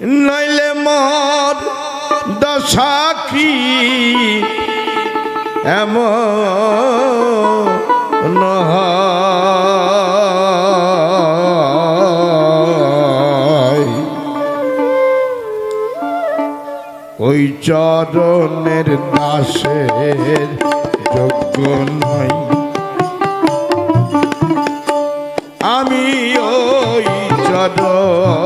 নইলে মর দশা কি? হয়। ওই চরণের দাসের যোগ্য নয় আমি ওই চরণের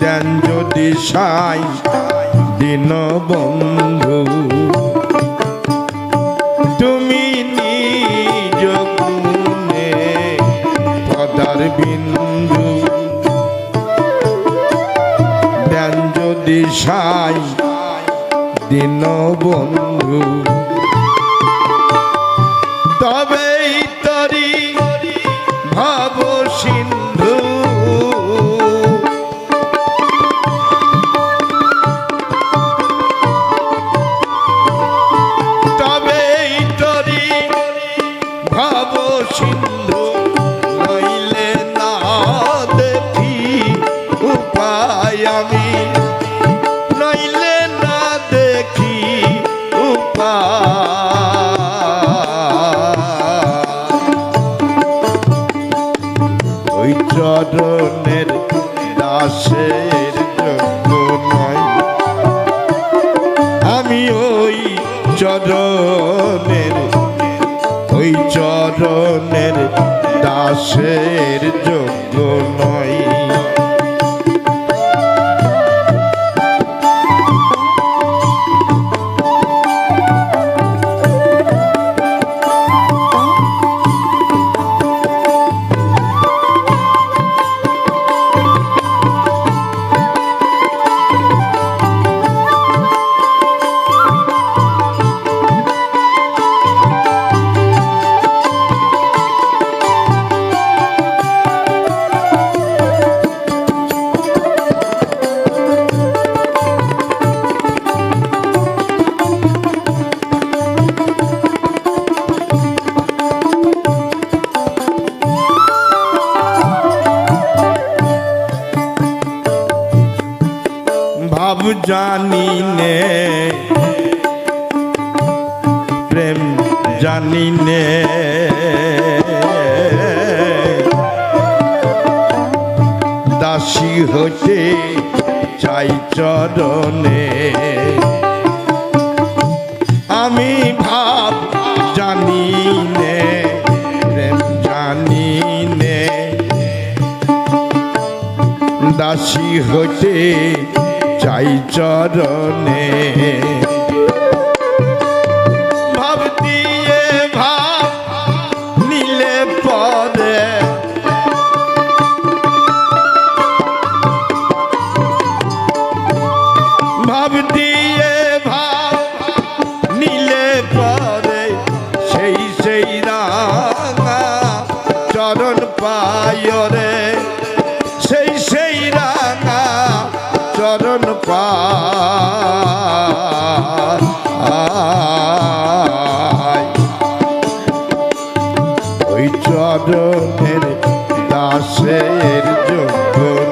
দেন যদি সাই দিন বন্ধু তুমি নিজ পদার বিন্দু। দেন যদি সাই দিন বন্ধু তবেই চরণের দাসের যোগ্য আমি ওই চরণের ওই চরণের দাসের ভাব জানি নে প্রেম জানি নে দাসী হতে চাই চরণে। আমি ভাব জানি নে প্রেম জানি নে দাসী হতে চাই চরণে। ভাব নিলে নিলে পরে। সেই সেই রাঙা চরণ পায় রে। সেই সেই রাঙা চরণ ওই চরণের দাসের যোগ্য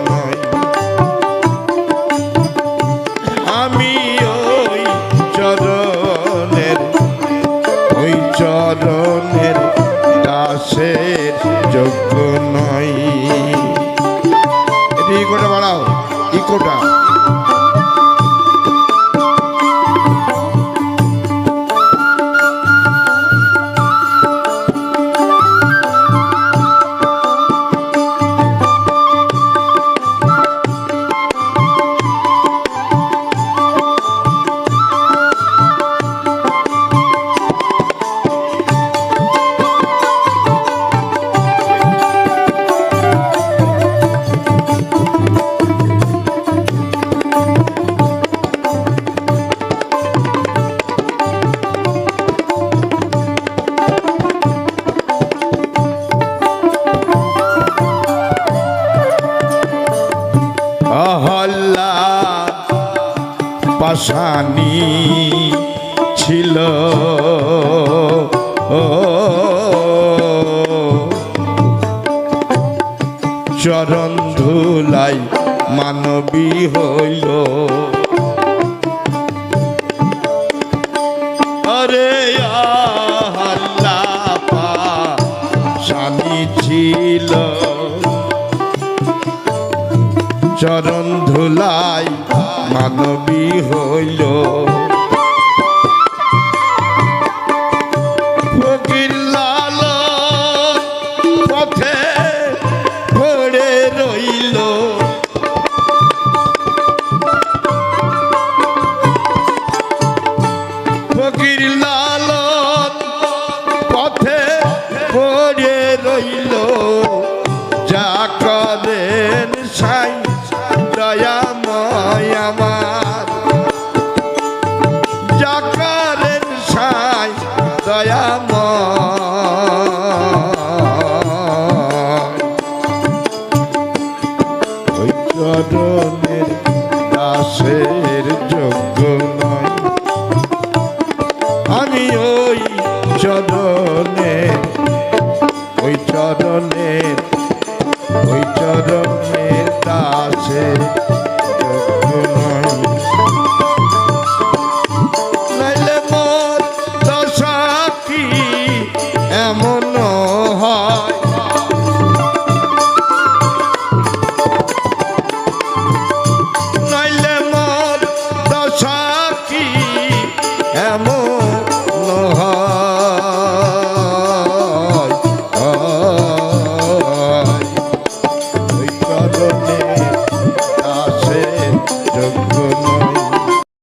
চরণ ধুলাই মানবী হইল। আরে স্বামী ছিল। চরণ ধুলাই মানবী হইল। ফকির লাল পথে পড়ে রইল। যা করেন সাই দয়াময় আমার